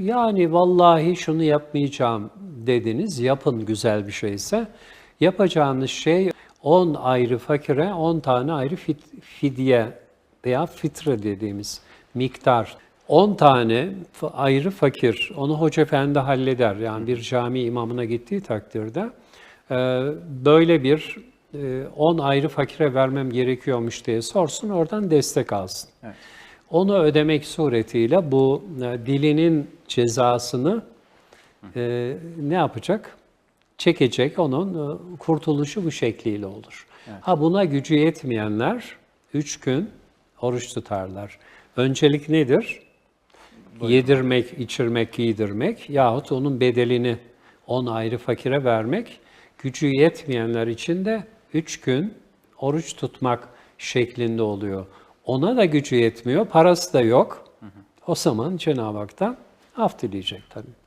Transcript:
Yani vallahi şunu yapmayacağım dediniz, yapın güzel bir şeyse. Yapacağınız şey 10 ayrı fakire 10 tane ayrı fit- fidye veya fitre dediğimiz miktar. 10 tane ayrı fakir, onu Hoca Efendi halleder. Yani bir cami imamına gittiği takdirde e, böyle bir e, 10 ayrı fakire vermem gerekiyormuş diye sorsun, oradan destek alsın. Evet. Onu ödemek suretiyle bu e, dilinin cezasını e, ne yapacak? Çekecek, onun e, kurtuluşu bu şekliyle olur. Ha buna gücü yetmeyenler üç gün oruç tutarlar. Öncelik nedir? Yedirmek, içirmek, giydirmek yahut onun bedelini on ayrı fakire vermek. Gücü yetmeyenler için de üç gün oruç tutmak şeklinde oluyor. Ona da gücü yetmiyor, parası da yok. O zaman Cenab-ı Hak'tan af dileyecek tabii.